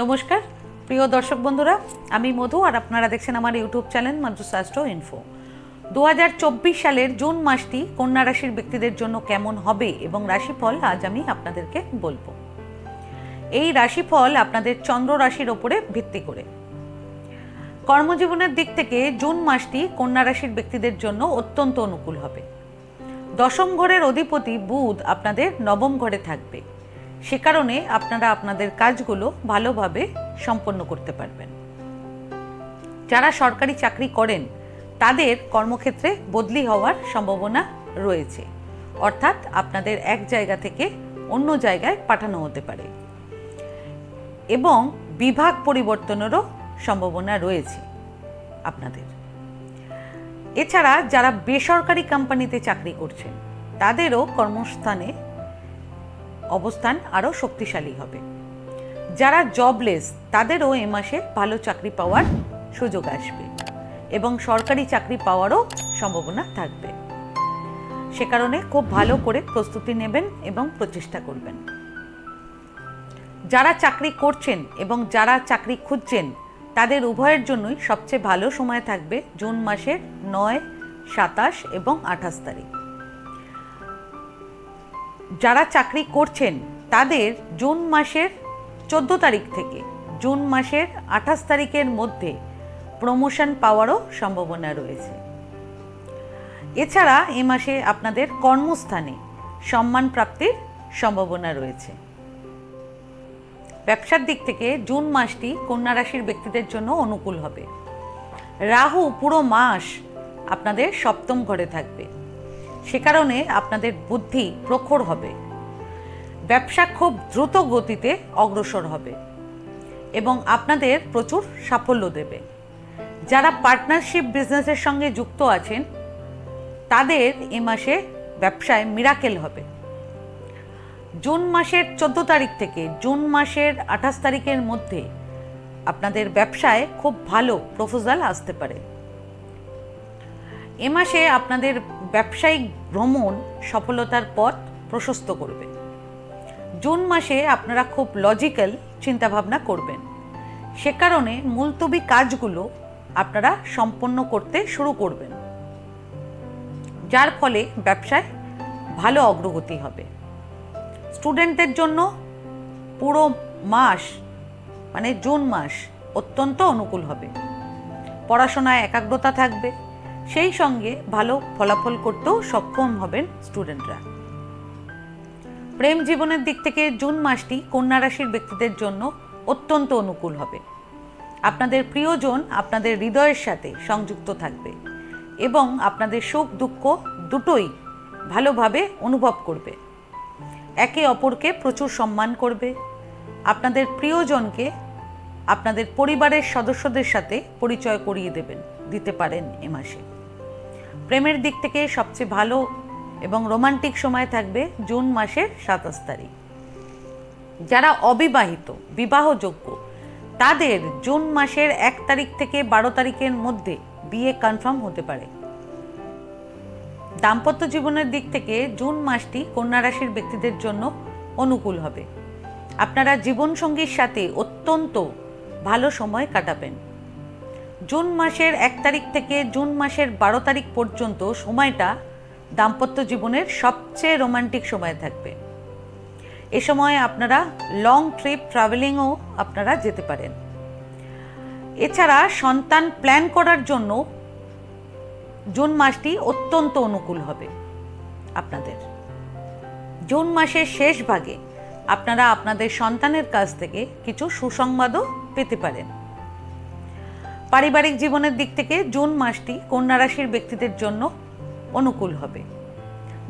নমস্কার। প্রিয় দর্শক বন্ধুরা, আমি মধু আর আপনারা দেখছেন আমার ইউটিউব চ্যানেল মধু ইনফো। দু হাজার চব্বিশ সালের জুন মাসটি কন্যা রাশির ব্যক্তিদের জন্য কেমন হবে এবং রাশিফল আজ আমি আপনাদেরকে বলব। এই রাশিফল আপনাদের চন্দ্র রাশির ওপরে ভিত্তি করে। কর্মজীবনের দিক থেকে জুন মাসটি কন্যা রাশির ব্যক্তিদের জন্য অত্যন্ত অনুকূল হবে। দশম ঘরের অধিপতি বুধ আপনাদের নবম ঘরে থাকবে। সে কারণে আপনারা আপনাদের কাজগুলো ভালোভাবে সম্পন্ন করতে পারবেন। যারা সরকারি চাকরি করেন, তাদের কর্মক্ষেত্রে বদলি হওয়ার সম্ভাবনা রয়েছে। অর্থাৎ আপনাদের এক জায়গা থেকে অন্য জায়গায় পাঠানো হতে পারে। এবং বিভাগ পরিবর্তনেরও সম্ভাবনা রয়েছে আপনাদের। এছাড়া যারা বেসরকারি কোম্পানিতে চাকরি করছেন, তাদেরও কর্মস্থানে অবস্থান আরও শক্তিশালী হবে। যারা জবলেস তাদেরও এ মাসে ভালো চাকরি পাওয়ার সুযোগ আসবে এবং সরকারি চাকরি পাওয়ারও সম্ভাবনা থাকবে। সে কারণে খুব ভালো করে প্রস্তুতি নেবেন এবং প্রচেষ্টা করবেন। যারা চাকরি করছেন এবং যারা চাকরি খুঁজছেন, তাদের উভয়ের জন্যই সবচেয়ে ভালো সময় থাকবে জুন মাসের নয়, সাতাশ এবং আঠাশ তারিখ। যারা চাকরি করছেন, তাদের জুন মাসের চোদ্দ তারিখ থেকে, জুন মাসের আঠাশ তারিখের মধ্যে প্রমোশন পাওয়ারও সম্ভাবনা রয়েছে। এছাড়া এ মাসে আপনাদের কর্মস্থানে সম্মান প্রাপ্তির সম্ভাবনা রয়েছে। ব্যবসার দিক থেকে জুন মাসটি কন্যা রাশির ব্যক্তিদের জন্য অনুকূল হবে। রাহু পুরো মাস আপনাদের সপ্তম ঘরে থাকবে। সে কারণে আপনাদের বুদ্ধি প্রখর হবে। ব্যবসা খুব দ্রুত গতিতে অগ্রসর হবে এবং আপনাদের প্রচুর সাফল্য দেবে। যারা পার্টনারশিপ বিজনেসের সঙ্গে যুক্ত আছেন, তাদের এ মাসে ব্যবসায় মিরাকেল হবে। জুন মাসের চোদ্দ তারিখ থেকে জুন মাসের আঠাশ তারিখের মধ্যে আপনাদের ব্যবসায় খুব ভালো প্রপোজাল আসতে পারে। এ মাসে আপনাদের ব্যবসায়িক ভ্রমণ সফলতার পথ প্রশস্ত করবে। জুন মাসে আপনারা খুব লজিক্যাল চিন্তাভাবনা করবেন। সে কারণে মুলতবি কাজগুলো আপনারা সম্পন্ন করতে শুরু করবেন। যার ফলে ব্যবসায় ভালো অগ্রগতি হবে। স্টুডেন্টদের জন্য পুরো মাস মানে জুন মাস অত্যন্ত অনুকূল হবে। পড়াশোনায় একাগ্রতা থাকবে। সেই সঙ্গে ভালো ফলাফল করতেও সক্ষম হবেন স্টুডেন্টরা। প্রেম জীবনের দিক থেকে জুন মাসটি কন্যা রাশির ব্যক্তিদের জন্য অত্যন্ত অনুকূল হবে। আপনাদের প্রিয়জন আপনাদের হৃদয়ের সাথে সংযুক্ত থাকবে এবং আপনাদের সুখ দুঃখ দুটোই ভালোভাবে অনুভব করবে। একে অপরকে প্রচুর সম্মান করবে। আপনাদের প্রিয়জনকে আপনাদের পরিবারের সদস্যদের সাথে পরিচয় করিয়ে দেবেন। দিতে পারেন এ মাসে। প্রেমের দিক থেকে সবচেয়ে ভালো এবং রোমান্টিক সময় থাকবে জুন মাসের সাতাশ তারিখ। যারা অবিবাহিত, বিবাহযোগ্য, তাদের জুন মাসের এক তারিখ থেকে বারো তারিখের মধ্যে বিয়ে কনফার্ম হতে পারে। দাম্পত্য জীবনের দিক থেকে জুন মাসটি কন্যা রাশির ব্যক্তিদের জন্য অনুকূল হবে। আপনারা জীবনসঙ্গীর সাথে অত্যন্ত ভালো সময় কাটাবেন। জুন মাসের এক তারিখ থেকে জুন মাসের বারো তারিখ পর্যন্ত সময়টা দাম্পত্য জীবনের সবচেয়ে রোমান্টিক সময় থাকবে। এ সময় আপনারা লং ট্রিপ ট্রাভেলিংও আপনারা যেতে পারেন। এছাড়া সন্তান প্ল্যান করার জন্য জুন মাসটি অত্যন্ত অনুকূল হবে আপনাদের। জুন মাসের শেষ ভাগে আপনারা আপনাদের সন্তানের কাছ থেকে কিছু সুসংবাদও পেতে পারেন। পারিবারিক জীবনের দিক থেকে জুন মাসটি কন্যা রাশির ব্যক্তিদের জন্য অনুকূল হবে।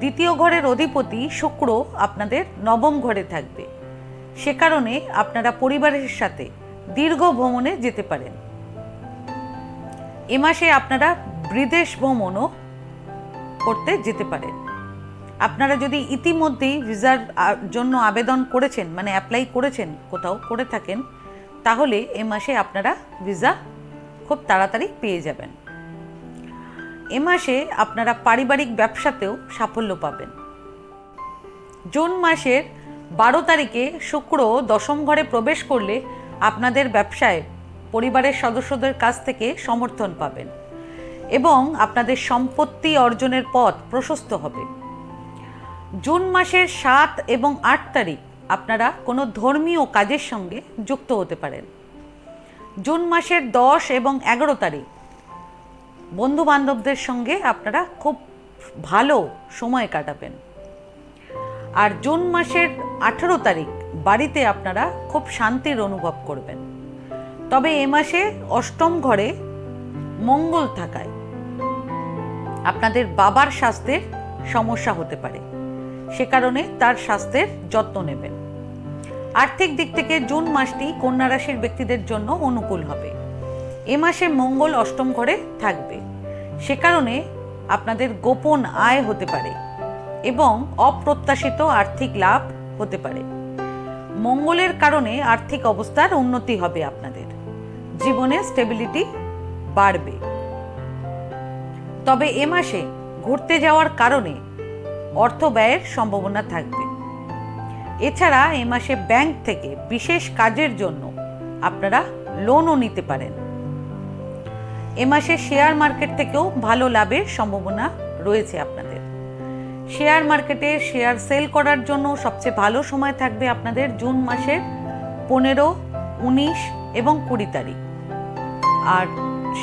দ্বিতীয় ঘরের অধিপতি শুক্র আপনাদের নবম ঘরে থাকবে। সে কারণে আপনারা পরিবারের সাথে দীর্ঘ ভ্রমণে যেতে পারেন। এ মাসে আপনারা বিদেশ ভ্রমণও করতে যেতে পারেন। আপনারা যদি ইতিমধ্যেই ভিসার জন্য আবেদন করেছেন মানে অ্যাপ্লাই করেছেন, কোথাও করে থাকেন, তাহলে এ মাসে আপনারা ভিসা খুব তাড়াতাড়ি পেয়ে যাবেন। এ মাসে আপনারা পারিবারিক ব্যবসাতেও সাফল্য পাবেন। জুন মাসের বারো তারিখে শুক্র দশম ঘরে প্রবেশ করলে আপনাদের ব্যবসায় পরিবারের সদস্যদের কাছ থেকে সমর্থন পাবেন এবং আপনাদের সম্পত্তি অর্জনের পথ প্রশস্ত হবে। জুন মাসের সাত এবং আট তারিখ আপনারা কোনো ধর্মীয় কাজের সঙ্গে যুক্ত হতে পারেন। জুন মাসের দশ এবং এগারো তারিখ। বন্ধু বান্ধবদের সঙ্গে আপনারা খুব ভালো সময় কাটাবেন। আর জুন মাসের আঠেরো তারিখ বাড়িতে আপনারা খুব শান্তির অনুভব করবেন। তবে এ মাসে অষ্টম ঘরে মঙ্গল থাকায় আপনাদের বাবার স্বাস্থ্যের সমস্যা হতে পারে। সে কারণে তার স্বাস্থ্যের যত্ন নেবেন। আর্থিক দিক থেকে জুন মাসটি কন্যা রাশির ব্যক্তিদের জন্য অনুকূল হবে। এ মাসে মঙ্গল অষ্টম ঘরে থাকবে। সে কারণে আপনাদের গোপন আয় হতে পারে এবং অপ্রত্যাশিত আর্থিক লাভ হতে পারে। মঙ্গলের কারণে আর্থিক অবস্থার উন্নতি হবে আপনাদের। জীবনে স্টেবিলিটি বাড়বে। তবে এ মাসে ঘুরতে যাওয়ার কারণে অর্থ ব্যয়ের সম্ভাবনা থাকবে। এছাড়া এ মাসে ব্যাংক থেকে বিশেষ কাজের জন্য আপনারা লোনও নিতে পারেন। এ মাসে শেয়ার মার্কেট থেকেও ভালো লাভের সম্ভাবনা রয়েছে আপনাদের। শেয়ার মার্কেটে শেয়ার সেল করার জন্য সবচেয়ে ভালো সময় থাকবে আপনাদের জুন মাসের পনেরো, উনিশ এবং কুড়ি তারিখ। আর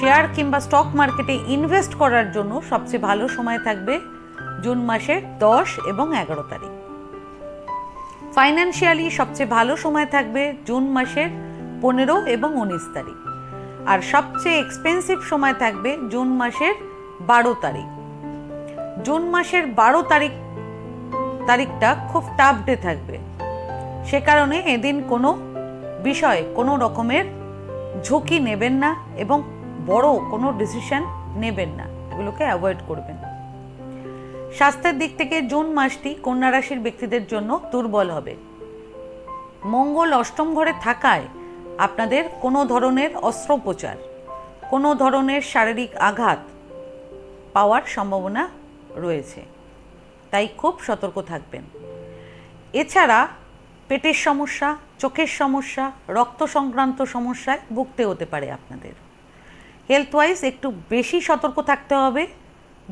শেয়ার কিংবা স্টক মার্কেটে ইনভেস্ট করার জন্য সবচেয়ে ভালো সময় থাকবে জুন মাসের দশ এবং এগারো তারিখ। ফাইন্যান্সিয়ালি সবচেয়ে ভালো সময় থাকবে জুন মাসের পনেরো এবং উনিশ তারিখ। আর সবচেয়ে এক্সপেন্সিভ সময় থাকবে জুন মাসের বারো তারিখ। জুন মাসের বারো তারিখ, তারিখটা খুব টাফ ডে থাকবে। সে কারণে এদিন কোনো বিষয়ে, কোনো রকমের ঝুঁকি নেবেন না এবং বড় কোনো ডিসিশন নেবেন না। এগুলোকে অ্যাভয়েড করবেন। স্বাস্থ্যের দিক থেকে জুন মাসটি কন্যা রাশির ব্যক্তিদের জন্য দুর্বল হবে। মঙ্গল অষ্টম ঘরে থাকায় আপনাদের কোনো ধরনের অস্ত্রোপচার, কোনো ধরনের শারীরিক আঘাত পাওয়ার সম্ভাবনা রয়েছে। তাই খুব সতর্ক থাকবেন। এছাড়া পেটের সমস্যা, চোখের সমস্যা, রক্ত সংক্রান্ত সমস্যায় ভুগতে হতে পারে আপনাদের। হেলথ ওয়াইজ একটু বেশি সতর্ক থাকতে হবে।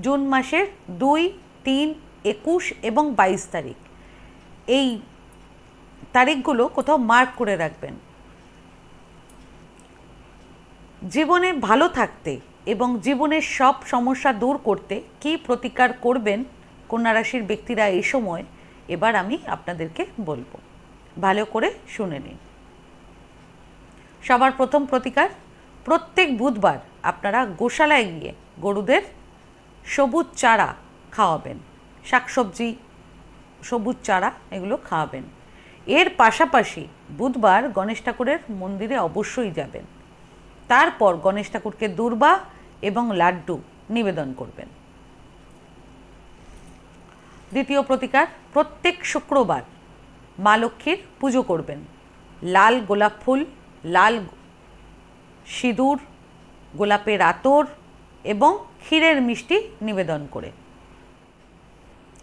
জুন মাসের দুই তিন, একুশ এবং বাইশ তারিখ। এই তারিখগুলো কোথাও মার্ক করে রাখবেন। জীবনে ভালো থাকতে এবং জীবনের সব সমস্যা দূর করতে কি প্রতিকার করবেন কন্যা রাশির ব্যক্তিরা এই সময়, এবার আমি আপনাদেরকে বলব। ভালো করে শুনে নিন। সবার প্রথম প্রতিকার, প্রত্যেক বুধবার আপনারা গোশালায় গিয়ে গরুদের সবুজ চারা খাওয়াবেন। শাকসবজি, সবুজ চারা এগুলো খাওয়াবেন। এর পাশাপাশি বুধবার গণেশ ঠাকুরের মন্দিরে অবশ্যই যাবেন। তারপর গণেশ ঠাকুরকে দুর্বা এবং লাড্ডু নিবেদন করবেন। দ্বিতীয় প্রতিকার, প্রত্যেক শুক্রবার মা লক্ষ্মীর পুজো করবেন। লাল গোলাপ ফুল, লাল সিঁদুর, গোলাপের আতর এবং ক্ষীরের মিষ্টি নিবেদন করে।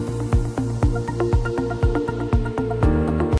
Thank you